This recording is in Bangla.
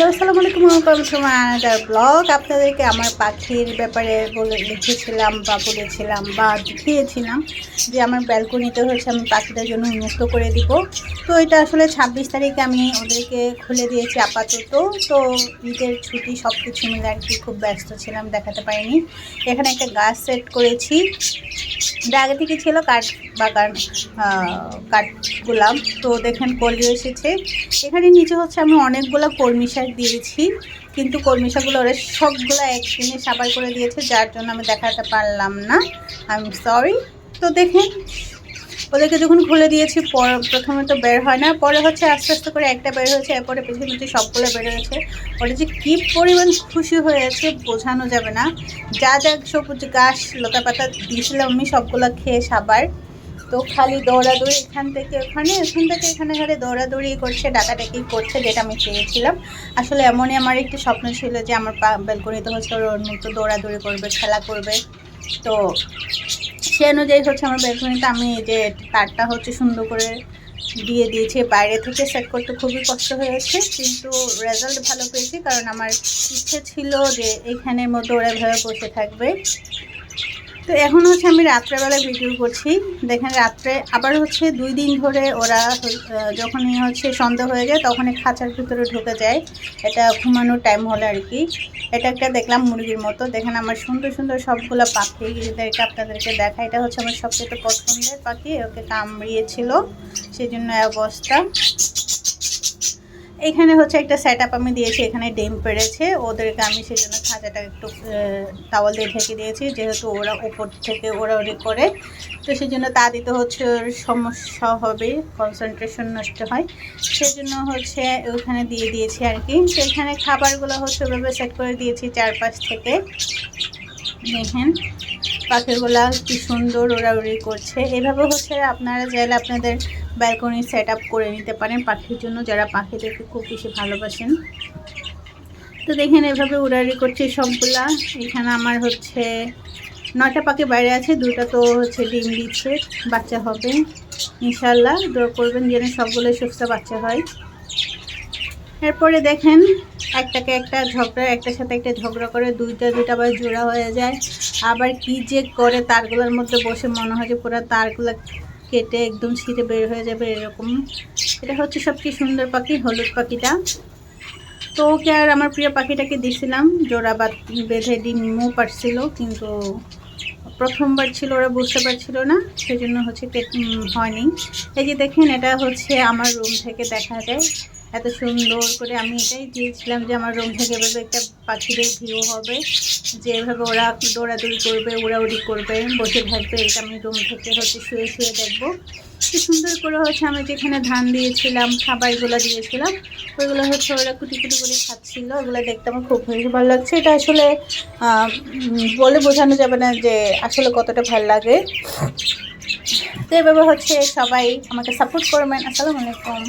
হ্যালো আসসালামু আলাইকুম ওয়েলকাম টু মাই ব্লগ। আপনাদেরকে আমার পাখির ব্যাপারে বলে লিখেছিলাম বা বলেছিলাম বা দেখিয়েছিলাম যে আমার ব্যালকনিতে হচ্ছে আমি পাখিদের জন্য উন্মুক্ত করে দিব। তো এটা আসলে ছাব্বিশ তারিখে আমি ওদেরকে খুলে দিয়েছি আপাতত। তো ঈদের ছুটি সব কিছু মিলে আর কি খুব ব্যস্ত ছিলাম, দেখাতে পারিনি। এখানে একটা গাছ সেট করেছি। এটা আগে থেকে ছিল, কাঠ বাগান আহ, কাঠগোলাপ। তো দেখেন কলি এসেছে। এখানে নিচে হচ্ছে আমি অনেকগুলো কলমি শাক দিয়েছি কিন্তু কর্মী শাকগুলো ওরা সবগুলো একদিনে সাবার করে দিয়েছে যার জন্য আমি দেখাতে পারলাম না। আই এম সরি তো দেখেন ওদেরকে যখন খুলে দিয়েছি পর প্রথমে তো বের হয় না পরে হচ্ছে আস্তে আস্তে করে একটা বের হয়েছে এরপরে পিছিয়ে পিছিয়ে সবগুলো বের হয়েছে। ওটা যে কী পরিমাণ খুশি হয়েছে বোঝানো যাবে না। যা যা সবুজ গাছ লতা পাতা দিয়েছিলাম আমি সবগুলো খেয়ে সাবার তো খালি দৌড়াদৌড়ি এখান থেকে ওখানে এখান থেকে এখানে ঘরে দৌড়াদৌড়ি করছে, ডাকাডাকি করছে যেটা আমি চেয়েছিলাম। আসলে এমনই আমার একটি স্বপ্ন ছিল যে আমার ব্যালকনিতে হচ্ছে ওর মতো দৌড়াদৌড়ি করবে, খেলা করবে। তো সে অনুযায়ী হচ্ছে আমার ব্যালকনিতে আমি যে তারটা হচ্ছে সুন্দর করে দিয়ে দিয়েছি। বাইরে থেকে সেট করতে খুবই কষ্ট হয়েছে, কিন্তু রেজাল্ট ভালো পেয়েছি, কারণ আমার ইচ্ছে ছিল যে এইখানের মধ্যে ওরা এভাবে বসে থাকবে। তো এখন হচ্ছে আমি রাত্রেবেলা ভিডিও করছি। দেখেন রাত্রে আবার হচ্ছে দুই দিন ধরে ওরা যখনই হচ্ছে সন্ধ্যা হয়ে যায় তখনই খাঁচার ভিতরে ঢুকে যায়। এটা ঘুমানোর টাইম হলে আর কি। এটা একটা দেখলাম মুরগির মতো। দেখেন আমার সুন্দর সুন্দর সবগুলো পাখি পাখিদেরকে আপনাদেরকে দেখা এটা হচ্ছে আমার সবচেয়ে পছন্দের পাখি। ওকে কামড়িয়েছিল। সেই জন্য অবস্থা। এখানে হচ্ছে একটা সেট আমি দিয়েছি, এখানে ডিম পেড়েছে। ওদেরকে আমি সেই জন্য খাঁচাটা একটু টাওয়াল দিয়ে ঢেকে দিয়েছি, যেহেতু ওরা উপর থেকে ওরা ওরি করে। তো সেই জন্য তা দিতে হচ্ছে ওর সমস্যা হবে কনসেন্ট্রেশন নষ্ট হয়। সেই জন্য হচ্ছে ওখানে দিয়ে দিয়েছি আর কি। তো এখানে খাবারগুলো হচ্ছে ওভাবে সেট করে দিয়েছি চারপাশ থেকে। দেখেন, পাখিগুলা কি সুন্দর ওড়াউড়ি করছে। এভাবে হচ্ছে আপনারা চাইলে আপনাদের ব্যালকনি সেট আপ করে নিতে পারেন পাখির জন্য, যারা পাখি পাখিদেরকে খুব বেশি ভালোবাসেন। তো দেখেন এভাবে উড়াউড়ি করছে সবগুলা। এখানে আমার হচ্ছে নয়টা পাখি বাইরে আছে দুটা তো হচ্ছে ডিম দিচ্ছে, বাচ্চা হবে। ইনশাল্লাহ দোয়া করবেন যেন সবগুলো সুস্থ বাচ্চা হয়। এরপরে দেখেন একটাকে একটা ঝগড়া, একটার সাথে একটা ঝগড়া করে দুইটা দুইটা আবার জোড়া হয়ে যায়। আবার কি যে করে তারগুলোর মধ্যে বসে মনে হয় যে পুরো তারগুলো কেটে একদম ছিঁড়ে বের হয়ে যাবে এরকম। এটা হচ্ছে সবচেয়ে সুন্দর পাখি, হলুদ পাখিটা। তো ওকে আর আমার প্রিয় পাখিটাকে দিছিলাম। জোড়া বাদ বেঁধে ডিমও পারছিল, কিন্তু প্রথমবার ছিল, ওরা বুঝতে পারছিল না। সেই জন্য হচ্ছে হয়নি। এই যে দেখেন, এটা হচ্ছে আমার রুম থেকে দেখা যায়। এত সুন্দর করে আমি এটাই দিয়েছিলাম যে আমার রুম থেকে এভাবে একটা পাখিদের ভিউ হবে। যে এভাবে ওরা দৌড়াদৌড়ি করবে, উড়াউড়ি করবে, বসে থাকবে, এটা আমি রুম থেকে হচ্ছে শুয়ে শুয়ে দেখব। কি সুন্দর করে হচ্ছে আমি যেখানে ধান দিয়েছিলাম, খাবারগুলো দিয়েছিলাম, ওইগুলো হচ্ছে ওরা কুটি কুটি করে খাচ্ছিল। ওগুলো দেখতে আমার খুব বেশি ভালো লাগছে। এটা আসলে বলে বোঝানো যাবে না যে আসলে কতটা ভালো লাগে। তো এভাবে হচ্ছে সবাই আমাকে সাপোর্ট করবেন। আসসালামু আলাইকুম।